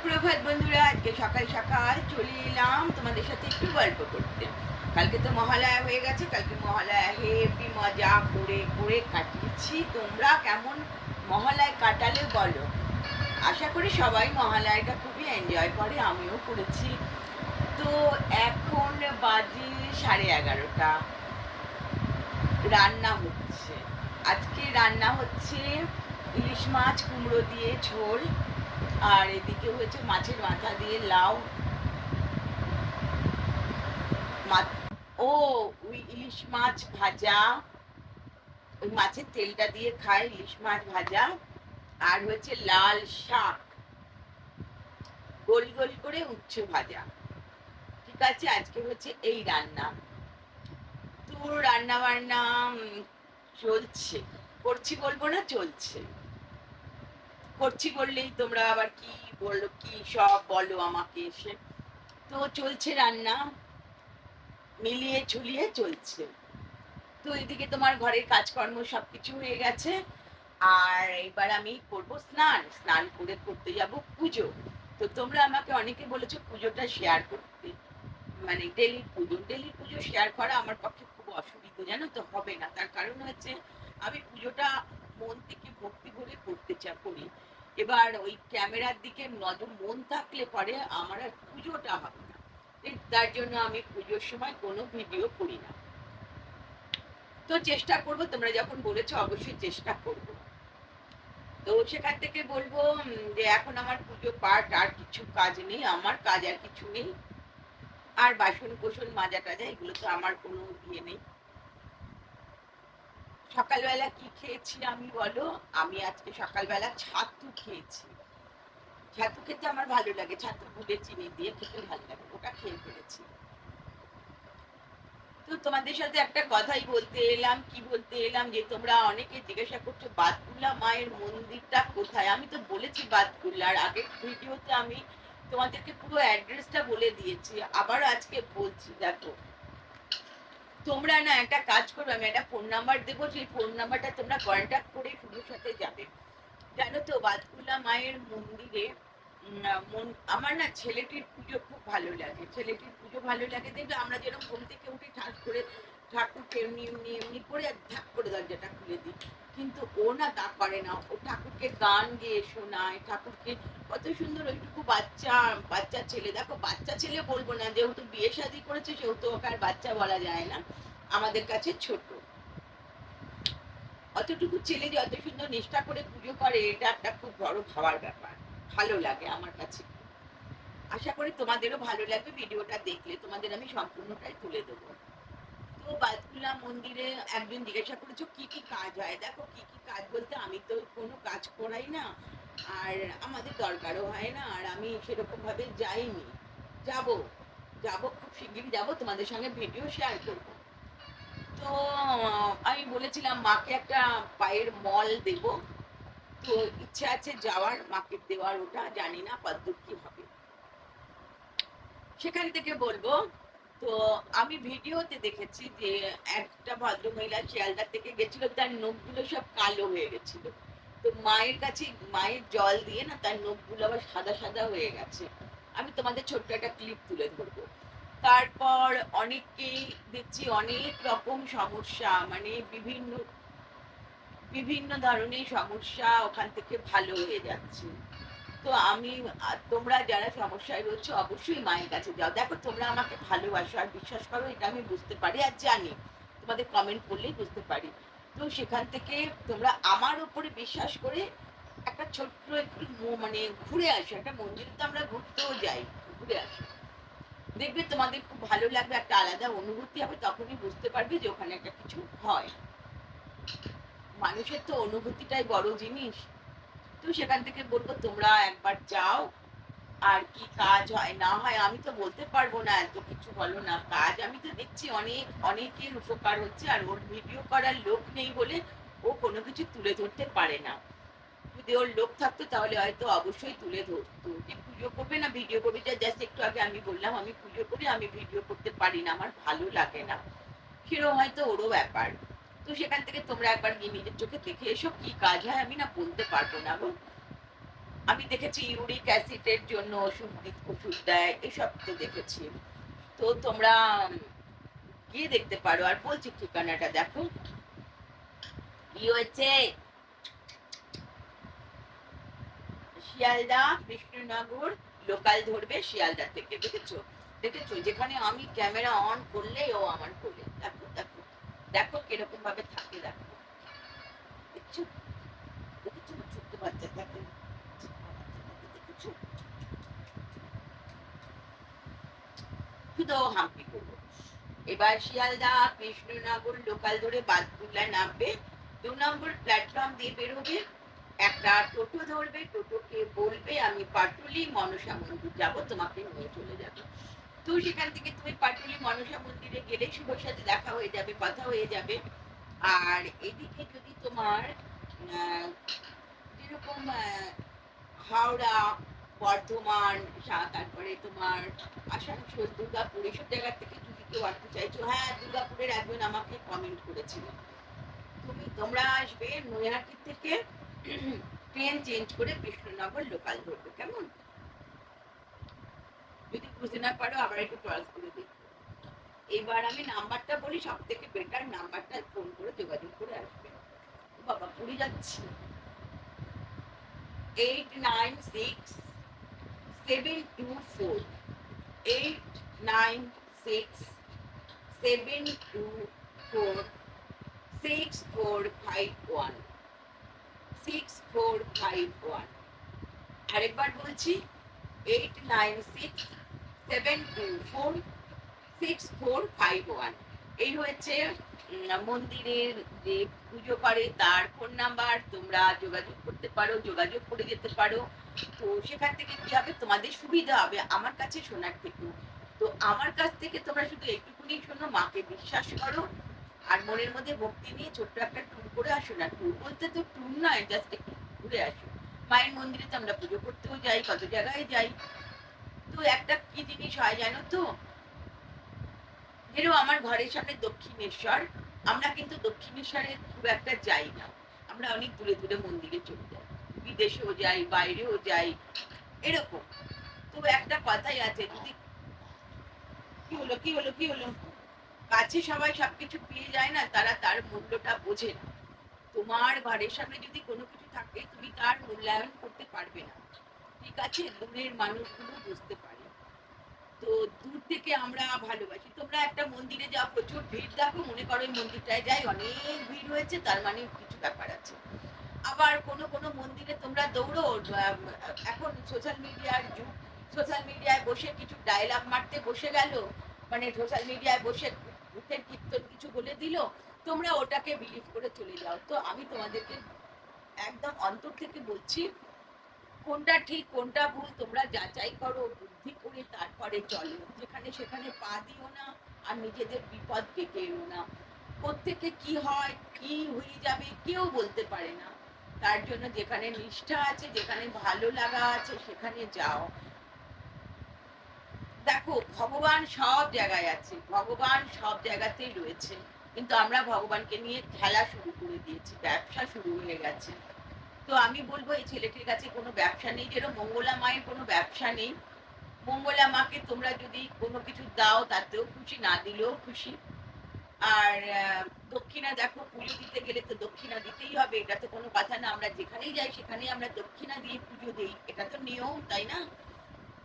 সুপ্রভাত বন্ধুরা, আজকে সকাল সকাল চলে এলাম তোমাদের সাথে একটু গল্প করতে। কালকে তো মহালয়া হয়ে গেছে, কালকে মহালয়া হেভি মজা করে করে কাটিয়েছি। তোমরা কেমন মহালয় কাটালে বলো। আশা করি সবাই মহালয়াটা খুবই এনজয় করে, আমিও করেছি। তো এখন বাজে সাড়ে এগারোটা। রান্না হচ্ছে। আজকে রান্না হচ্ছে ইলিশ মাছ কুমড়ো দিয়ে ঝোল। আর এদিকে হয়েছে মাছের মাথা দিয়ে লাউ। ও ইলিশ মাছ ভাজা। ওই মাছের তেলটা দিয়ে খায় ইলিশ মাছ ভাজা। আর হচ্ছে লাল শাক। গোল গোল করে উচ্ছে ভাজা। ঠিক আছে, আজকে হচ্ছে এই রান্না। তো রান্না বান্না চলছে। করছি বলব না, চলছে। করছি বললেই তোমরা আবার কি বলল, কি সব বলো আমাকে এসে। তো চলছে রান্না, মিলিয়ে ঝুলিয়ে চলছে। তো এদিকে তোমার ঘরের কাজকর্ম সবকিছু হয়ে গেছে। আর এবার আমি করব স্নান। স্নান করে করতে যাব পুজো। তো তোমরা আমাকে অনেকে বলেছ পুজোটা শেয়ার করতে। মানে ডেলি পুজো ডেলি পুজো শেয়ার করা আমার পক্ষে খুব অসুবিধা, জানো তো, হবে না। তার কারণ হচ্ছে আমি পুজোটা মন থেকে ভক্তি ভরে করতে চা করি এবার ওই ক্যামেরার দিকে নজর মন থাকলে পরে আমার আর পুজোটা হবে না। তার জন্য আমি পুজোর সময় কোনো ভিডিও করি না। তো চেষ্টা করব, তোমরা যখন বলেছ অবশ্যই চেষ্টা করব। তো সেখান থেকে বলব যে এখন আমার পুজো পাঠ আর কিছু কাজ নেই, আমার কাজ আর কিছু নেই। আর বাসন কোসন মাজা টাজা এগুলো তো আমার কোনো ইয়ে নেই। সকালবেলা কি খেয়েছি আমি বলো? আমি আজকে সকালবেলা ছাতু খেয়েছি। ছাতু খেতে আমার ভালো লাগে। ছাতু গুলে চিনি দিয়ে খেতে ভালো লাগে। ওটা খেয়ে ফেলেছি। তো তোমাদের সাথে একটা কথাই বলতে এলাম, কি বলতে এলাম, যে তোমরা অনেকে জিজ্ঞাসা করছ বাতকুল্লা মায়ের মন্দিরটা কোথায়? আমি তো বলেছি বাতকুল্লার আগের ভিডিওতে আমি তোমাদেরকে পুরো অ্যাড্রেসটা বলে দিয়েছি। আবার আজকে বলছি, দেখো তোমরা না একটা কাজ করবে, আমি একটা ফোন নাম্বার দেবো সেই ফোন নাম্বারটা তোমরা কন্ট্যাক্ট করে শুধুর সাথে যাবে। জানো তো, বাদকুলা মায়ের মন্দিরে মন- আমার না ছেলেটির পুজো খুব ভালো লাগে। ছেলেটির পুজো ভালো লাগে, দেখবে আমরা যেরকম ঘুম থেকে উঠে, ঠাস করে ঠাকুরকে এমনি এমনি এমনি করে আর ধাপ করে দরজাটা খুলে দিই। কিন্তু ও না তা করে না। ও ঠাকুরকে গান গেয়ে শোনায়, ঠাকুরকে কত সুন্দর ওইটুকু বাচ্চা বাচ্চা ছেলে। দেখো, বাচ্চা ছেলে বলব না, যেহেতু বিয়ে শাদী করেছে, সেহেতু ওকে আর বাচ্চা বলা যায় না। আমাদের কাছে ছোট। অতটুকু ছেলে যে অত সুন্দর নিষ্ঠা করে পুজো করে, এটা একটা খুব বড় ভাবার ব্যাপার। ভালো লাগে আমার কাছে। আশা করি তোমাদেরও ভালো লাগবে, ভিডিওটা দেখলে তোমাদের আমি সম্পূর্ণটাই তুলে দেবো। তো মন্দিরে একজন জিজ্ঞাসা করেছ, কি কি কাজ হয়? দেখো, কি কি কাজ বলতে আমি তো কোনো কাজ করাই না, আর আমাদের দরকারও হয় না, আর আমি সেরকম ভাবে যাইনি। যাব যাব, খুব শিগগিরই যাব, তোমাদের সঙ্গে ভিডিও শেয়ার করব। তো, আমি বলেছিলাম, মাকে একটা পায়ের মল দেব। তো ইচ্ছে আছে যাওয়ার, মাকে দেওয়ার, ওটা জানি না কতদূর কি হবে। সেখান থেকে বলব তো আমি ভিডিওতে দেখেছি যে একটা ভদ্রমহিলা শিয়ালদা থেকে গেছিল, তার নখগুলো সব কালো হয়ে গেছিল। তো মায়ের কাছে, মায়ের জল দিয়ে না তার নখগুলো আবার সাদা সাদা হয়ে গেছে। আমি তোমাদের ছোট্ট একটা ক্লিপ তুলে ধরবো। তারপর অনেককেই দেখছি অনেক রকম সমস্যা মানে বিভিন্ন বিভিন্ন ধরনের সমস্যা ওখান থেকে ভালো হয়ে যাচ্ছে। তো আমি তোমরা যারা সমস্যায় রয়েছে, অবশ্যই মায়ের কাছে যাও। দেখো, তোমরা আমাকে ভালোবাসো আর বিশ্বাস করো, এটা আমি বুঝতে পারি আর জানি। তোমাদের কমেন্ট করলেই বুঝতে পারি। তো সেখান থেকে তোমরা আমার উপরে বিশ্বাস করে একটা ছোট্ট একটু মানে ঘুরে আসো। একটা মন্দিরে তো আমরা ঘুরতেও যাই, ঘুরে আসো। দেখবে তোমাদের খুব ভালো লাগবে, একটা আলাদা অনুভূতি হবে, তখনই বুঝতে পারবে যে ওখানে একটা কিছু হয়। মানুষের তো অনুভূতিটাই বড় জিনিস। তো সেখান থেকে বলব তোমরা একবার যাও, আর কি কাজ হয়, না হয় আমি তো বলতে পারব না, এত কিছু বলো না, কাজ আমি তো দেখছি অনেক, অনেকের উপকার হচ্ছে, আর ওর ভিডিও করার লোক নেই বলে ও কোনো কিছু তুলে ধরতে পারে না। যদি ওর লোক থাকতো তাহলে হয়তো অবশ্যই তুলে ধরতো। যে পুজো করবে না, ভিডিও করবে? যা, জাস্ট একটু আগে আমি বললাম, আমি পুজো করি, আমি ভিডিও করতে পারি না, আমার ভালো লাগে না। সেরকম হয়তো ওরও ব্যাপার। তো সেখান থেকে তোমরা একবার গিয়ে নিজের চোখে দেখে এসো কি কাজ হয়, আমি না বলতে পারব না গো। আমি দেখেছি ইউরিক অ্যাসিডের জন্য ওষুধ ওষুধ দেয়, এসব তো দেখেছি। তো তোমরা গিয়ে দেখতে পারো, আর বলছি ঠিকানাটা দেখো। কি হয়েছে? শিয়ালদা, কৃষ্ণনগর, লোকাল ধরবে, শিয়ালদা থেকে দেখেছ? দেখেছ? যেখানে আমি ক্যামেরা অন করলে ও আমার কোলে। দেখো দেখো। দেখো কীরকম ভাবে থাকে, দেখো। এবার শিয়ালদা, কৃষ্ণনগর লোকাল ধরে বাদকুল্লা নামবে। দু নম্বর প্ল্যাটফর্ম দিয়ে বেরোবে। একটা টোটো ধরবে, টোটোকে বলবে, আমি পাটুলি, মনসা মন্দির যাব, তোমাকে নিয়ে চলে যাবে। তো সেখান থেকে তুমি পাটুলি মনসা মন্দিরে গেলে শুভর সাথে দেখা হয়ে যাবে, কথা হয়ে যাবে। আর এদিকে যদি তোমার যেরকম হাওড়া, বর্ধমান তারপরে তোমার আসানসোল, দুর্গাপুর, এসব জায়গা থেকে যদি কেউ আসতে চাইছো হ্যাঁ দুর্গাপুরের একজন আমাকে কমেন্ট করেছিল। তুমি, তোমরা আসবে নৈহাটি থেকে ট্রেন চেঞ্জ করে কৃষ্ণনগর লোকাল ধরবে, কেমন? যদি বুঝতে না পারো, আবার একটু ক্রস করে দিই এবার আমি নাম্বারটা বলি সব থেকে বেটার নাম্বারটা ফোন করে যোগাযোগ করে আসবে। বাবা, পুরী যাচ্ছি। Eight nine six seven two four eight nine six seven two four six four five one six four five one আরেকবার বলছি eight nine six seven four six four five one এই হচ্ছে মন্দিরের যে পুজো করে, তার ফোন নাম্বার তোমরা যোগাযোগ করতে পারো, যোগাযোগ করে যেতে পারো। তো সেখান থেকে কি হবে? তোমাদের সুবিধা হবে আমার কাছে শোনার থেকেও তো আমার কাছ থেকে তোমরা শুধু এইটুকুনি শোনো, মাকে বিশ্বাস করো। আর মনের মধ্যে ভক্তি নিয়ে ছোট্ট একটা ট্যুর করে আসো না। ট্যুর বলতে তো ট্যুর নয় জাস্ট একটু ঘুরে আসো। মায়ের মন্দিরে তো আমরা পুজো করতেও যাই, কত জায়গায় যাই। তো একটা কি জিনিস হয় জানো তো? যেরকম আমার ঘরের সামনে দক্ষিণেশ্বর, আমরা কিন্তু দক্ষিণেশ্বরে খুব একটা যাই না। আমরা অনেক দূরে দূরে মন্দিরে চলে যাই। বিদেশেও যাই, বাইরেও যাই, এরকম। তো একটা কথাই আছে, যদি কি হলো কি হলো কি হলো? কাছে সবাই সবকিছু পেয়ে যায় না, তারা তার মূল্যটা বোঝে না। তোমার ঘরের সামনে যদি কোনো কিছু থাকে, তুমি তার মূল্যায়ন করতে পারবে না। ঠিক আছে? দূরের মানুষগুলো বুঝতে পারে। তো দূর থেকে আমরা ভালোবাসি। তোমরা একটা মন্দিরে যাও, প্রচুর ভিড় দেখো, মনে করো ওই মন্দিরটায় যাই, অনেক ভিড় হয়েছে, তার মানে কিছু ব্যাপার আছে। আবার কোনো কোনো মন্দিরে তোমরা দৌড়ো এখন সোশ্যাল মিডিয়ার যুগ। সোশ্যাল মিডিয়ায় বসে কিছু ডায়লগ মারতে বসে গেল মানে সোশ্যাল মিডিয়ায় বসে ভূতের কীর্তন কিছু বলে দিল, তোমরা ওটাকে বিলিভ করে চলে যাও। তো আমি তোমাদেরকে একদম অন্তর থেকে বলছি কোনটা ঠিক, কোনটা ভুল, তোমরা যাচাই করো, বুদ্ধি করে তারপরে চলো। যেখানে সেখানে পা দিও না আর নিজেদের বিপদ ডেকে এনো না। প্রত্যেকে কি হয়, কি হয়ে যাবে কেউ বলতে পারে না। তার জন্য যেখানে নিষ্ঠা আছে, যেখানে ভালো লাগা আছে, সেখানে যাও। দেখো, ভগবান সব জায়গায় আছে, ভগবান সব জায়গাতেই রয়েছে। কিন্তু আমরা ভগবানকে নিয়ে খেলা শুরু করে দিয়েছি, ব্যবসা শুরু হয়ে গেছে। তো আমি বলব, এই ছেলেটির কাছে কোনো ব্যবসা নেই যেরকম মঙ্গলা মায়ের কোনো ব্যবসা নেই। মঙ্গলা মাকে তোমরা যদি কোনো কিছু দাও, তাতেও খুশি, না দিলেও খুশি। আর দক্ষিণা দেখো, পুজো দিতে গেলে তো দক্ষিণা দিতেই হবে, এটা তো কোনো কথা না। আমরা যেখানেই যাই, সেখানেই আমরা দক্ষিণা দিয়ে পুজো দিই। এটা তো নিয়ম, তাই না?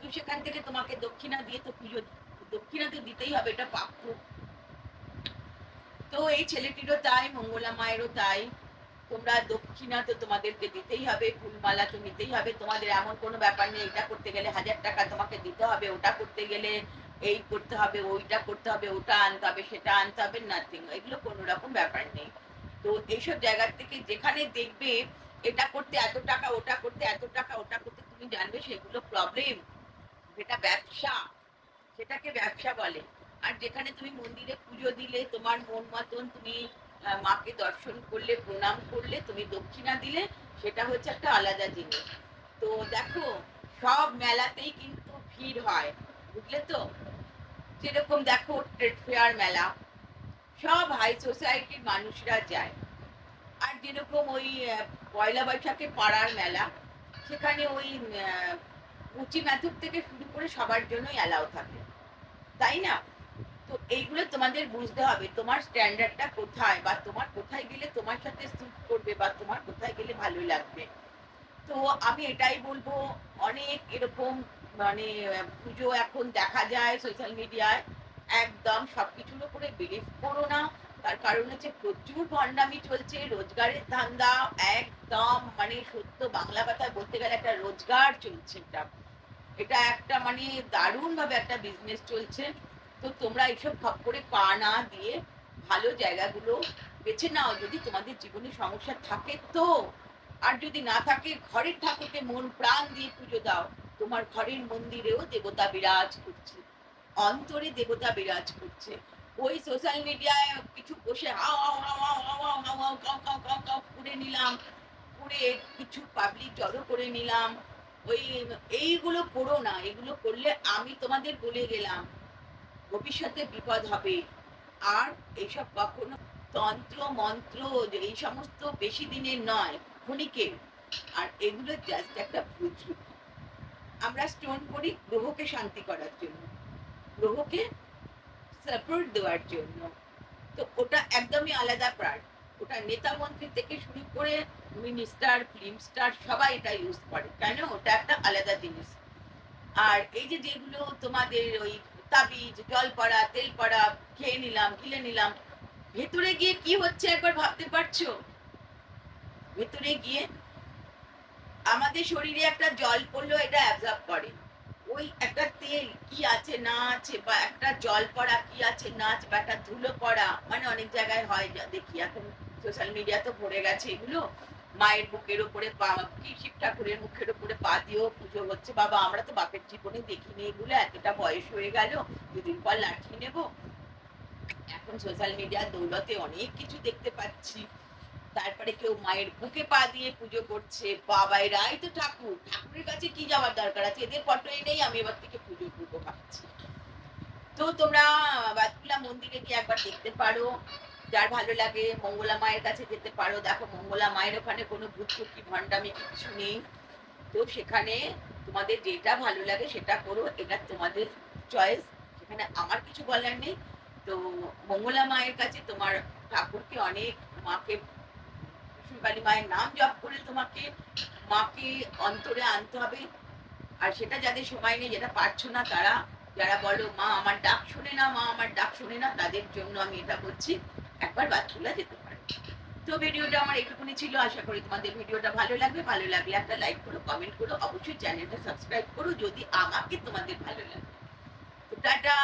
তো সেখান থেকে তোমাকে দক্ষিণা দিয়ে তো পুজো, দক্ষিণা তো দিতেই হবে, এটা প্রাপ্য। তো এই ছেলেটিরও তাই, মঙ্গলা মায়েরও তাই। তোমরা দক্ষিণা তো তোমাদেরকে দিতেই হবে, ফুলমালা তো নিতেই হবে। তোমাদের এমন কোনো ব্যাপার নেই, এটা করতে গেলে হাজার টাকা তোমাকে দিতে হবে, ওটা করতে গেলে এই করতে হবে, ওইটা করতে হবে, ওটা আনতে হবে, সেটা আনতে হবে নাথিং এগুলো কোনো রকম ব্যাপার নেই। তো এইসব জায়গা থেকে যেখানে দেখবে এটা করতে এত টাকা, ওটা করতে এত টাকা, ওটা করতে তুমি জানবে সেগুলো প্রবলেম যেটা ব্যবসা, সেটাকে ব্যবসা বলে। আর যেখানে তুমি মন্দিরে পুজো দিলে তোমার মন মতন তুমি মাকে দর্শন করলে, প্রণাম করলে, তুমি দক্ষিণা দিলে, সেটা হচ্ছে একটা আলাদা জিনিস। তো দেখো, সব মেলাতেই কিন্তু ভিড় হয়, বুঝলে তো? যেরকম দেখো, ট্রেড ফেয়ার মেলা, সব হাই সোসাইটির মানুষরা যায়। আর যেরকম ওই পয়লা বৈশাখে পাড়ার মেলা, সেখানে ওই উচি ম্যাথড থেকে শুরু করে সবার জন্যই অ্যালাউ থাকে। তাই না? তো এইগুলো তোমাদের বুঝতে হবে, তোমার স্ট্যান্ডার্ডটা কোথায় বা তোমার কোথায় গেলে তোমার সাথে স্যুট করবে বা তোমার কোথায় গেলে ভালো লাগবে। তো আমি এটাই বলব, অনেক এরকম মানে পুজো এখন দেখা যায় সোশ্যাল মিডিয়ায় একদম সবকিছুর উপরে বিলিভ করো না। তার কারণ হচ্ছে প্রচুর ভণ্ডামি চলছে, রোজগারের ধান্দা একদম মানে সত্য বাংলা কথায় বলতে গেলে একটা রোজগার চলছে এটা। এটা একটা মানে দারুণভাবে একটা বিজনেস চলছে। তো তোমরা এইসব খপ করে পা না দিয়ে ভালো জায়গাগুলো বেছে নাও যদি তোমাদের জীবনে সমস্যা থাকে তো। আর যদি না থাকে, ঘরের ঠাকুরকে মন প্রাণ দিয়ে পুজো দাও। তোমার ঘরের মন্দিরেও দেবতা বিরাজ করছে। অন্তরে দেবতা বিরাজ করছে। ওই সোশ্যাল মিডিয়ায় কিছু বসে হাও করে নিলাম। করে কিছু পাবলিক জড়ো করে নিলাম। ওই এইগুলো করো না। এগুলো করলে আমি তোমাদের বলে গেলাম। ভবিষ্যতে বিপদ হবে। আর এইসব কখনো তন্ত্র, মন্ত্র এই সমস্ত বেশি দিনের নয় ক্ষণিকের আর এগুলো জাস্ট একটা ভুজরুকি আমরা স্টোন করি গ্রহকে শান্তি করার জন্য, গ্রহকে সাপোর্ট দেওয়ার জন্য। তো ওটা একদমই আলাদা প্রাণ ওটা নেতা মন্ত্রী থেকে শুরু করে মিনিস্টার ফিল্ম স্টার সবাই এটা ইউজ করে। কেন? ওটা একটা আলাদা জিনিস। আর এই যে যেগুলো তোমাদের ওই তাবিজ জল পড়া তেল পড়া খেয়ে নিলাম, গিলে নিলাম। ভেতরে গিয়ে কি হচ্ছে একবার ভাবতে পারছ? ভেতরে গিয়ে আমাদের শরীরে একটা জল পড়ল এটা অ্যাবজর্ব করে। ওই একটা তেল কি আছে, না আছে, বা একটা জল পড়া কি আছে, না আছে, বা একটা ধুলো পড়া মানে অনেক জায়গায় হয় দেখি এখন। সোশ্যাল মিডিয়া তো ভরে গেছে এগুলো। মায়ের বুকের কি শিব ঠাকুরের মুখের ওপরে পা দিয়েও পুজো হচ্ছে। বাবা, আমরা তো বাপের জীবনে দেখিনি এগুলো, এতটা বয়স হয়ে গেল, দুদিন পর লাঠি নেব। এখন সোশ্যাল মিডিয়ার দৌলতে অনেক কিছু দেখতে পাচ্ছি। তারপরে কেউ মায়ের বুকে পা দিয়ে পুজো করছে। বাবাই, রাই তো ঠাকুর। ঠাকুরের কাছে কি যাওয়ার দরকার আছে? এদের ফটোই নেই, আমি এবার থেকে পুজো করব ভাবছি। তো তোমরা বাতকুলা মন্দিরে গিয়ে একবার দেখতে পারো। যার ভালো লাগে মঙ্গলা মায়ের কাছে যেতে পারো। দেখো, মঙ্গলা মায়ের ওখানে কোনো ভূত কি ভণ্ডামি কিছু নেই। তো সেখানে তোমাদের যেটা ভালো লাগে সেটা করো, এটা তোমাদের চয়েস সেখানে আমার কিছু বলার নেই। তো মঙ্গলা মায়ের কাছে তোমার ঠাকুরকে অনেক, মাকে কালী মায়ের নাম জপ করে তোমাকে, মাকে অন্তরে আনতে হবে। আর সেটা যাদের সময় নেই, যেটা পারছ না তারা, যারা বলো, মা, আমার ডাক শুনে না, মা, আমার ডাক শুনে না, তাদের জন্য আমি এটা বলছি একবার বাতকুলা যেতে পারে। তো ভিডিওটা আমার এইটুকুনি ছিল, আশা করি তোমাদের ভিডিওটা ভালো লাগবে। ভালো লাগলে একটা লাইক করো কমেন্ট করো, অবশ্যই চ্যানেলটা সাবস্ক্রাইব করো, যদি আমাকে তোমাদের ভালো লাগে। তো টাটা।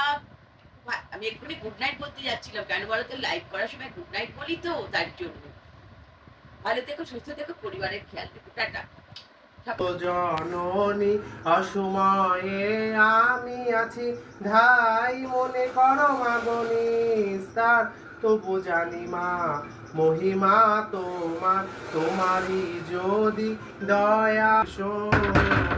আমি এক্ষুনি গুড নাইট বলতে যাচ্ছিলাম, কেন বলো তো? লাইভ করার সময় গুড নাইট বলি তো, তার জন্য। ভালো থেকো, সুস্থ থেকো, পরিবারের খেয়াল রেখো। টাটা। জননী, অসময়ে আমি আছি। ধাই মনে করো মাগনি তার তবু জানি মা মহিমা তোমার তোমারই যদি দয়া শোনো